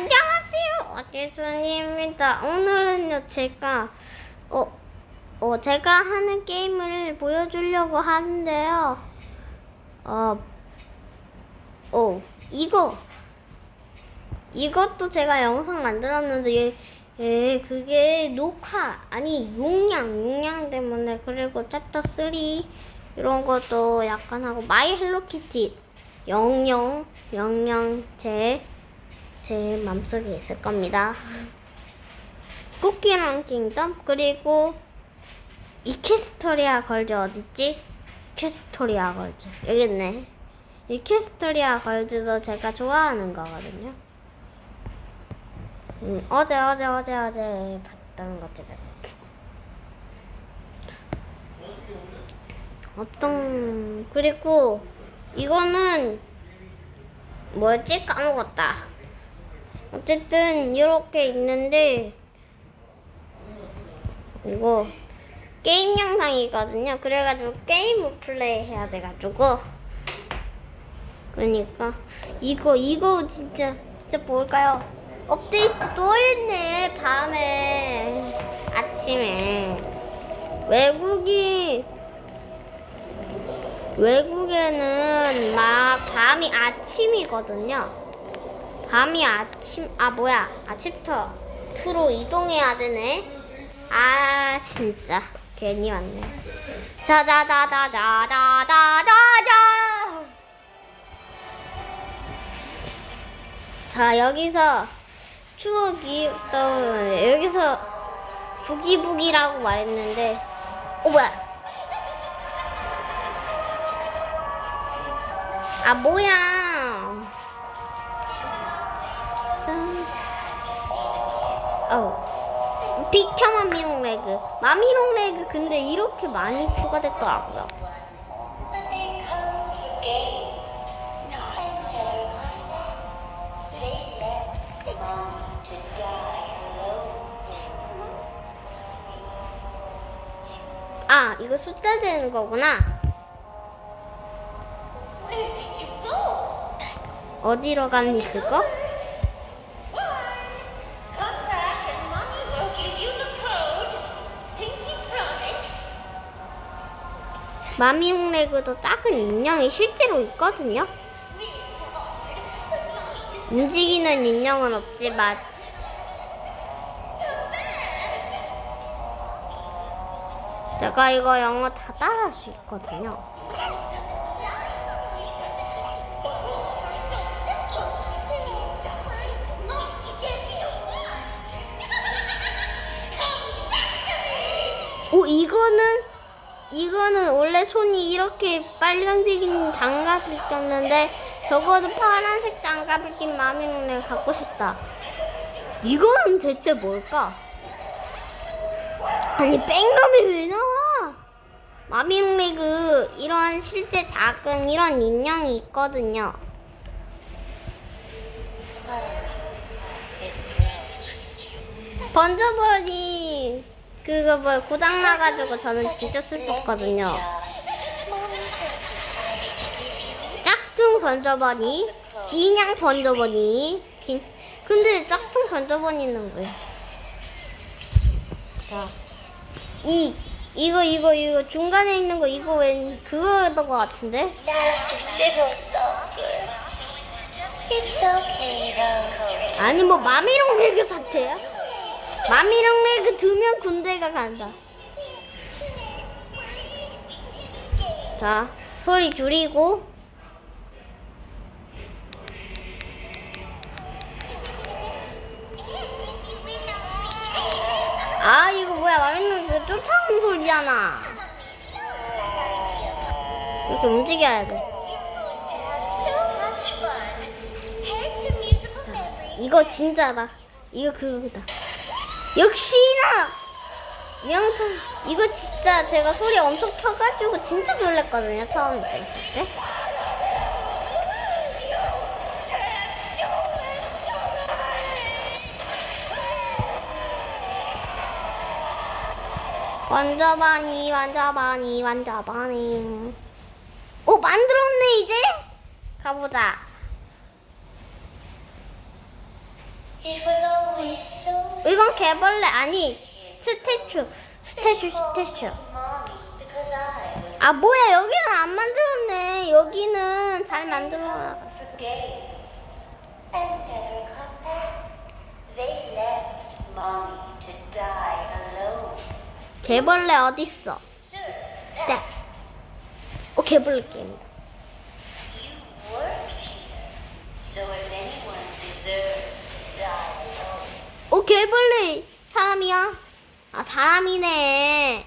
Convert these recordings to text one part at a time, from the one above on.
안녕하세요. 어디순입니다. 오늘은요 제가 어, 어 제가 하는 게임을 보여주려고 하는데요. 어, 어 이거 이것도 제가 영상 만들었는데 예, 예, 그게 녹화 아니 용량 용량 때문에 그리고 챕터 3 이런 것도 약간 하고 마이 헬로키티 영영 영영 제 제 맘속에 있을 겁니다. 쿠키랑 킹덤 그리고 이케스토리아 걸즈 어딨지? 이케스토리아 걸즈 여기 있네. 이케스토리아 걸즈도 제가 좋아하는 거거든요. 음, 어제 어제 어제 어제 봤던 것 중에 어떤 그리고 이거는 뭐였지 까먹었다. 어쨌든 이렇게 있는데 이거 게임 영상이거든요. 그래가지고 게임을 플레이 해야 돼가지고 그러니까 이거 이거 진짜 진짜 뭘까요? 업데이트 또 했네 밤에 아침에 외국이 외국에는 막 밤이 아침이거든요. 밤이 아침 아 뭐야 아침부터 투로 이동해야 되네. 아 진짜 괜히 왔네. 자자자자자자자자자. 자 여기서 추억이 떠오르네. 여기서 부기부기라고 말했는데 어 뭐야? 아 뭐야? 어. 비켜 마미롱 레그. 마미롱 레그 근데 이렇게 많이 추가됐더라고요. 아 이거 숫자 되는 거구나. 어디로 갔니 그거? 마미롱 레그도 작은 인형이 실제로 있거든요. 움직이는 인형은 없지만 제가 이거 영어 다 따라할 수 있거든요. 오 이거는 이거는 원래 손이 이렇게 빨간색인 장갑을 꼈는데 적어도 파란색 장갑을 낀 마미롱을 갖고 싶다. 이거는 대체 뭘까? 아니 백럼이 왜 나와? 마미롱레그 이런 실제 작은 이런 인형이 있거든요. 번져버리 그거 뭐 고장 나가지고 저는 진짜 슬펐거든요. 짝퉁 번져버니, 기냥 번져버니, 긴. 근데 짝퉁 번져버니는 왜? 자, 이 이거 이거 이거 중간에 있는 거 이거 웬 그거였던 것 같은데? 아니 뭐 마미롱 레그 사태야? 마미롱 레그 두면 군대가 간다. 자, 소리 줄이고. 아 이거 뭐야 마미롱 그 쫓아오는 소리잖아. 이렇게 움직여야 돼. 이거 진짜다. 이거 그거다. 역시나 명품. 이거 진짜 제가 소리 엄청 켜가지고 진짜 놀랬거든요. 처음에 이거 있을 때. 완자바니 완자바니 완자바니 오 만들었네 이제 가보자 이건 개벌레 아니 스태츄 스태츄 스태츄 아 뭐야 여기는 안 만들었네 여기는 잘 만들어. 개벌레 어딨어 네. 어 개벌레 게임 어 개벌레 사람이야? 아 사람이네.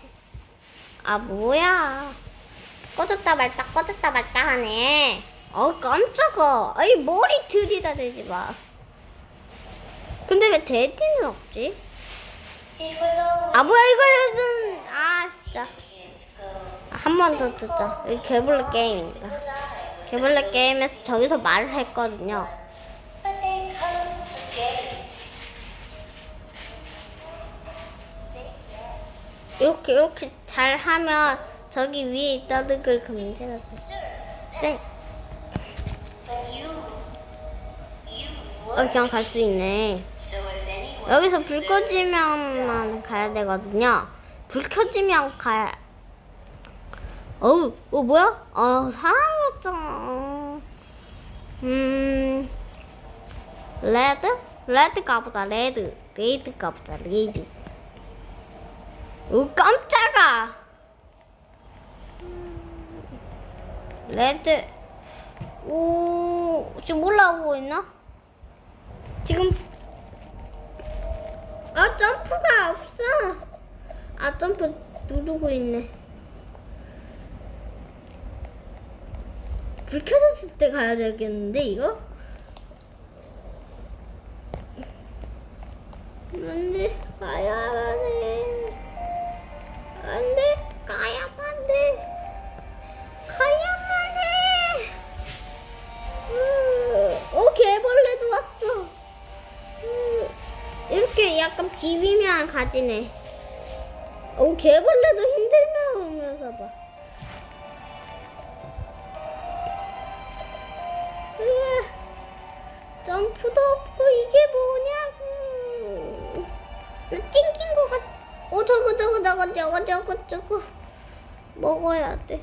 아 뭐야? 꺼졌다 말다 꺼졌다 말다 하네. 어 깜짝아. 아이 머리 들이다 대지 마. 근데 왜 데디는 없지? 아 뭐야 이거 요즘 아 진짜. 한 번 더 듣자. 여기 개벌레 was 개벌레 게임에서 저기서 말을 했거든요 이렇게 이렇게 잘 하면 저기 위에 걸 그면 제가 네 어. 그냥 갈 수 있네 여기서 불 꺼지면만 가야 되거든요. 불 켜지면 가야. 어우, 어 뭐야? 어 사람이었잖아. 음, 레드? 레드 가보자. 레드, 레드 가보자. 레드. 오 깜짝아. 레드. 오 지금 올라오고 있나? 지금 아 점프가 없어. 아 점프 누르고 있네. 불 켜졌을 때 가야 되겠는데 이거? 안돼 가야만 해. 가지네. 오 개벌레도 힘들면 오면서 봐. 으아, 점프도 없고 이게 뭐냐고. 나 띵긴 것 같. 어 저거 저거 저거 저거 저거 저거 먹어야 돼.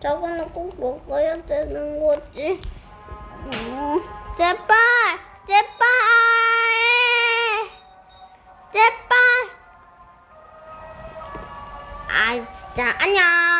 저거는 꼭 먹어야 되는 거지. 음, 제발, 제발. 아, 진짜 안녕.